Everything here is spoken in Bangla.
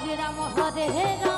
Hare Rama Hare Rama